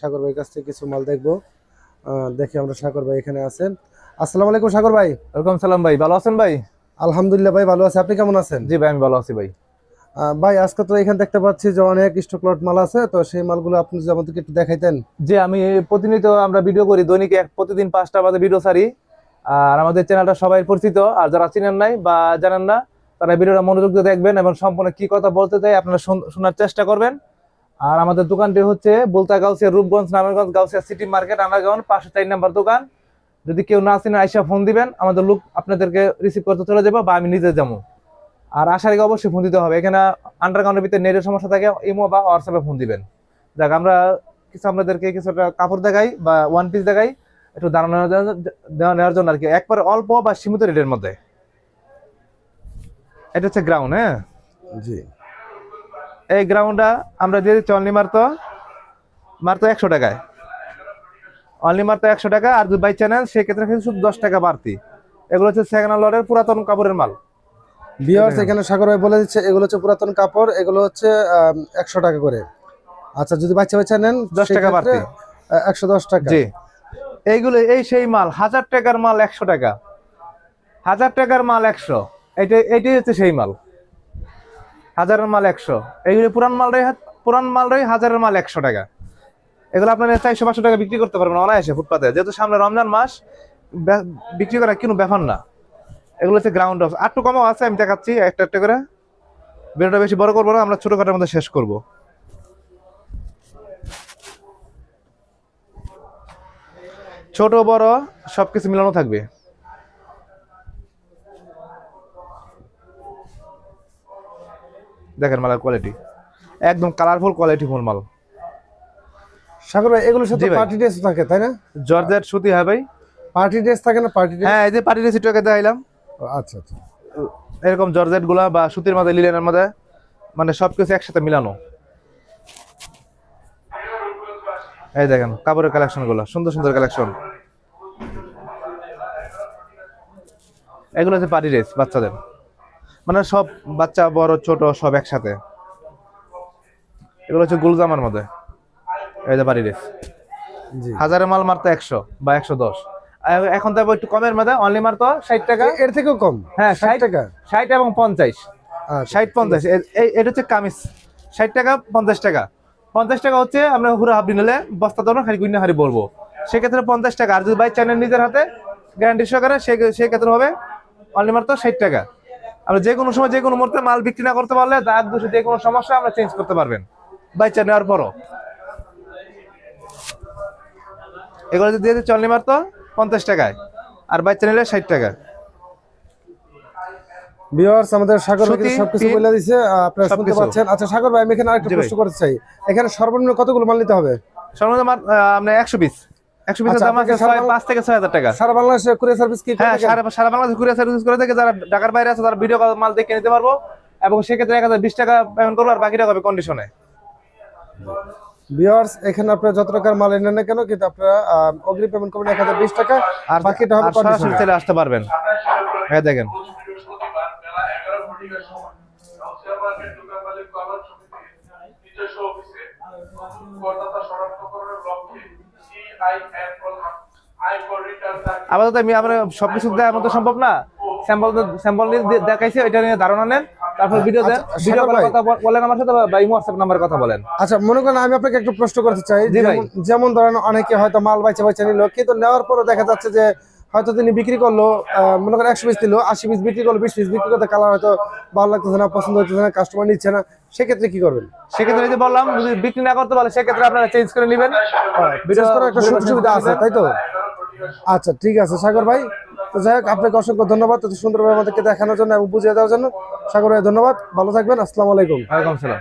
সাগর ভাইয়ের কাছ থেকে কিছু মাল দেখব। দেখি আমরা সাগর ভাই এখানে আছেন। আসসালামু আলাইকুম সাগর ভাই। ওয়েলকাম সালাম ভাই ভালো আছেন ভাই? আলহামদুলিল্লাহ ভাই ভালো আছে। আপনি কেমন আছেন? জি ভাই আমি ভালো আছি ভাই। ভাই আজকে তো এখানে দেখতে পাচ্ছি যে অনেক স্টক লট মাল আছে। তো সেই মালগুলো আপনি যদি আমাদেরকে একটু দেখাইতেন। জি আমি প্রতিনিয়ত আমরা ভিডিও করি দৈনিক এক প্রতিদিন পাঁচটা বাজে ভিডিও ছাড়ি। আর আমাদের চ্যানেলটা সবাই পরিচিত আর যারা চিনেন নাই বা জানেন না তারা ভিডিওটা মনোযোগ দিয়ে দেখবেন এবং সম্পূর্ণ কি কথা বলতে চাই আপনারা শোনার চেষ্টা করবেন। আর আমাদের দোকানটি হচ্ছে বলতা গাউসিয়া, রূপগঞ্জ, নারায়ণগঞ্জ, গাউসিয়া সিটি মার্কেট আমরা আন্ডারগ্রাউন্ড পাঁচশো চার নাম্বার দোকান। যদি কেউ না চিনে আইসা ফোন দিবেন, আমাদের লোক আপনাদেরকে রিসিভ করতে চলে যাব বা আমি নিজে যাব। আর আসার আগে অবশ্যই ফোন দিতে হবে। এখানে আন্ডারগ্রাউন্ডের ভিতরে নেটের সমস্যা থাকে, ইমো বা হোয়াটসঅ্যাপে ফোন দিবেন। যাক, আমরা কিছু আপনাদেরকে কিছু একটা কাপড় দেখাই বা ওয়ান পিস দেখাই, একটু দাঁড়ানো দেওয়া নেওয়ার জন্য আর কি। একবারে অল্প বা সীমিত রেটের মধ্যে। এটা হচ্ছে গ্রাউন্ড হ্যাঁ? জি। এই গ্রাউন্ডটা আমরা দিয়ে দিচ্ছি অনলি মারতো মারতো একশো টাকায়। অনলি মারতো একশো টাকা আর যদি বাই চ্যানেল সেক্ষেত্রে কিন্তু শুধু দশ টাকা বাড়তি। এগুলো হচ্ছে সেকেন্ড লটের পুরাতন কাপড়ের মাল। বিয়ার্স এখানে সাগর ভাই বলে দিচ্ছে এগুলো হচ্ছে পুরাতন কাপড় এগুলো হচ্ছে একশো টাকা করে। আচ্ছা যদি বাচ্চা বাচ্চা নেন 10 টাকা বাড়তি। একশো দশ টাকা। জি। এইগুলো এই সেই মাল হাজার টাকার মাল একশো টাকা। হাজার টাকার মাল একশো। এটা এটাই হচ্ছে সেই মাল। হাজারের মাল একশো। এইগুলো পুরান মাল রয়ে পুরান মাল রয়ে হাজারের মাল একশো টাকা। এগুলো আপনার চারশো, পাঁচশো টাকা বিক্রি করতে পারবেন অনায়াসে ফুটপাতে। যেহেতু সামনে রমজান মাস বিক্রি করা কোনো ব্যাপার না। এগুলো হচ্ছে গ্রাউন্ড অফ আটটু কমও আছে, আমি দেখাচ্ছি একটা একটা করে। ভিডিওটা বেশি বড় করব না, আমরা ছোটখাটোর মধ্যে শেষ করব। ছোট, বড়, সবকিছু মিলানো থাকবে। দেখেন মালের কোয়ালিটি একদম কালারফুল কোয়ালিটি ফুল মাল। সাগর ভাই এগুলোর সাথে পার্টি ড্রেস থাকে তাই না? জর্জেট সুতি হয় ভাই। পার্টি ড্রেস থাকে না পার্টি ড্রেস হ্যাঁ এই যে পার্টি ড্রেস রেসিটকে দেখাইলাম। আচ্ছা আচ্ছা। এরকম জর্জেটগুলা বা সুতির মধ্যে লিলেনের মধ্যে মানে সবকিছু একসাথে মিলানো। এই দেখেন কাপড়ের কালেকশনগুলো সুন্দর সুন্দর কালেকশন এগুলো হচ্ছে পার্টি ড্রেস বাচ্চাদের। মানে সব বাচ্চা বড় ছোট সব একসাথে। এগুলো হচ্ছে গুলজামার মধ্যে। এই যে জি। হাজারের মাল মারতো একশো বা একশো দশ। এখন তো একটু কমের মধ্যে অনলি মারতো ষাট টাকা। এর থেকেও কম হ্যাঁ ষাট টাকা। ষাট এবং পঞ্চাশ। আচ্ছা। ষাট পঞ্চাশ। এটা হচ্ছে কামিজ। ষাট টাকা পঞ্চাশ টাকা। পঞ্চাশ টাকা হচ্ছে আমরা হুরা হাবড়ি নিলে বস্তা ধরো খালি গুইনা হারি বলব। সেক্ষেত্রে পঞ্চাশ টাকা। আর যদি বাই চ্যানেল নিজের হাতে গ্যারান্টি সহকারে সে সেক্ষেত্রে হবে অনলি মাত্র ষাট টাকা। আমরা যে কোনো সময় যে কোনো মুহূর্তে মাল বিক্রি না করতে পারলে দাগ দুশো যে কোনো সমস্যা আমরা চেঞ্জ করতে পারবেন। বাচ্চা নেওয়ার পরও। এগুলো যদি দিয়ে অনলি মাত্র পঞ্চাশ টাকায়। আর বাচ্চা নিলে ষাট টাকা ভিউয়ার্স আমাদের সাগর ভাই সবকিছু বলে দিছে আপনারা শুনতে পাচ্ছেন। আচ্ছা সাগর ভাই আমি এখানে আরেকটা প্রশ্ন করতে চাই। এখানে সর্বনিম্ন কতগুলো মাল নিতে হবে? সর্বনিম্ন একশো পিস একশো পিসের আচ্ছা, দাম আছে আপনাকে ছয় সারা পাঁচ থেকে ছয় হাজার টাকা। সারা বাংলাদেশে কুরিয়ার সার্ভিস কি করে হ্যাঁ সারা সারা বাংলাদেশ কুরিয়ার সার্ভিস করে থেকে যারা ঢাকার বাইরে আছে তারা ভিডিও কল মাল দেখে নিতে পারব। এবং সেক্ষেত্রে এক হাজার বিশ টাকা পেমেন্ট করব আর বাকি টাকা হবে কন্ডিশনে ভিউয়ার্স এখানে আপনারা যত টাকার মাল এনেন না কেন কিন্তু আপনারা আহ, অগ্রিম পেমেন্ট করবেন এক হাজার বিশ টাকা আর বাকিটা হবে আর চলে আসতে পারবেন। হ্যাঁ দেখেন। দোকান মালিক সমিতি নিজস্ব অফিসে আপাতত আমি আমরা সবকিছু দেওয়ার মতো সম্ভব না। স্যাম্পল স্যাম্পল দেখাইছে এটা নিয়ে ধারণা নেন। তারপর ভিডিও দেন। আচ্ছা, ভিডিও কলে কথা বলেন আমার সাথে বা হোয়াটসঅ্যাপ নাম্বার কথা বলেন। আচ্ছা মনে করেন আমি আপনাকে একটু প্রশ্ন করতে চাই। যেমন- যেমন ধরেন অনেকে হয়তো মাল বাইচে বাইচে নিল কিন্তু নেওয়ার পরে দেখা যাচ্ছে যে হয়তো তিনি বিক্রি করল মনে করেন একশো পিস দিল আশি পিস বিক্রি করল বিশ পিস বিক্রি করতে কালার হয়তো ভালো লাগতেছে না পছন্দ হচ্ছে না কাস্টমার নিচ্ছে না সেক্ষেত্রে কি করবেন? সেক্ষেত্রে যদি বললাম যদি বিক্রি না করতে পারে সেক্ষেত্রে আপনারা চেঞ্জ করে নেবেন। বিশেষ করে একটা সুযোগ সুবিধা আছে তাই তো? আচ্ছা ঠিক আছে সাগর ভাই। তো যাই হোক আপনাকে অসংখ্য ধন্যবাদ সুন্দরভাবে আমাদেরকে দেখানোর জন্য এবং বুঝিয়ে দেওয়ার জন্য। সাগর ভাই ধন্যবাদ ভালো থাকবেন আসসালামু আলাইকুম। ওয়ালাইকুম সালাম